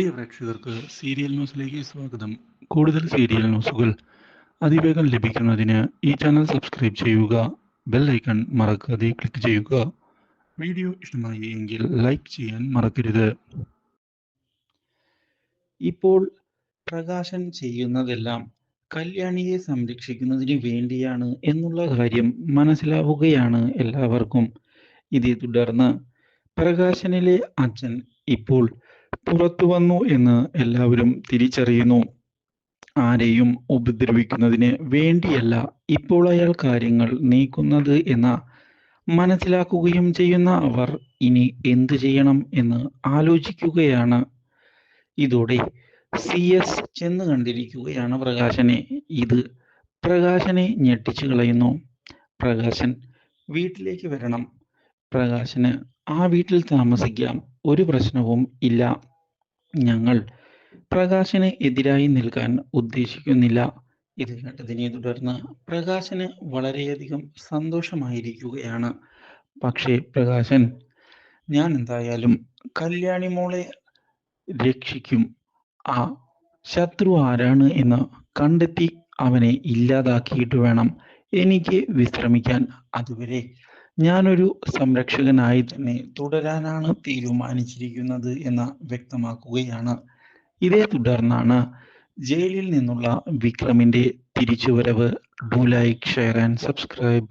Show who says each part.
Speaker 1: പ്രിയ പ്രേക്ഷകർക്ക് സീരിയൽ ന്യൂസിലേക്ക് സ്വാഗതം. കൂടുതൽ സീരിയൽ ന്യൂസുകൾ അതിവേഗം ലഭിക്കുന്നതിന് ഈ ചാനൽ സബ്സ്ക്രൈബ് ചെയ്യുക ബെൽ ഐക്കൺ മറക്കാതെ ക്ലിക്ക് ചെയ്യുക. വീഡിയോ ഇഷ്ടമായി എങ്കിൽ ലൈക്ക് ചെയ്യാൻ മറക്കരുത്.
Speaker 2: ഇപ്പോൾ പ്രകാശൻ ചെയ്യുന്നതെല്ലാം കല്യാണിയെ സംരക്ഷിക്കുന്നതിന് വേണ്ടിയാണ് എന്നുള്ള കാര്യം മനസ്സിലാവുകയാണ് എല്ലാവർക്കും. ഇതേ തുടർന്ന് പ്രകാശനിലെ അച്ഛൻ ഇപ്പോൾ പുറത്തു വന്നു എന്ന് എല്ലാവരും തിരിച്ചറിയുന്നു. ആരെയും ഉപദ്രവിക്കുന്നതിന് വേണ്ടിയല്ല ഇപ്പോൾ അയാൾ കാര്യങ്ങൾ നീക്കുന്നത് എന്ന മനസ്സിലാക്കുകയും ചെയ്യുന്ന അവർ ഇനി എന്തു ചെയ്യണം എന്ന് ആലോചിക്കുകയാണ്. ഇതോടെ സി എസ് ചെന്ന് കണ്ടിരിക്കുകയാണ് പ്രകാശനെ. ഇത് പ്രകാശനെ ഞെട്ടിച്ചു കളയുന്നു. പ്രകാശൻ വീട്ടിലേക്ക് വരണം. പ്രകാശന് ആ വീട്ടിൽ താമസിക്കാം. ഒരു പ്രശ്നവും ഇല്ല. ഞങ്ങൾ പ്രകാശന് എതിരായി നിൽക്കാൻ ഉദ്ദേശിക്കുന്നില്ല. ഇത് കേട്ടതിനെ തുടർന്ന് പ്രകാശന് വളരെയധികം സന്തോഷമായിരിക്കുകയാണ്. പക്ഷേ പ്രകാശൻ ഞാൻ എന്തായാലും കല്യാണി മോളെ രക്ഷിക്കും. ആ ശത്രു ആരാണ് എന്ന് കണ്ടെത്തി അവനെ ഇല്ലാതാക്കിയിട്ട് വേണം എനിക്ക് വിശ്രമിക്കാൻ. അതുവരെ ഞാനൊരു സംരക്ഷകനായി തന്നെ തുടരാനാണ് തീരുമാനിച്ചിരിക്കുന്നത് എന്ന് വ്യക്തമാക്കുകയാണ്. ഇതേ തുടർന്നാണ് ജയിലിൽ നിന്നുള്ള വിക്രമിന്റെ തിരിച്ചുവരവ്. Do like share and subscribe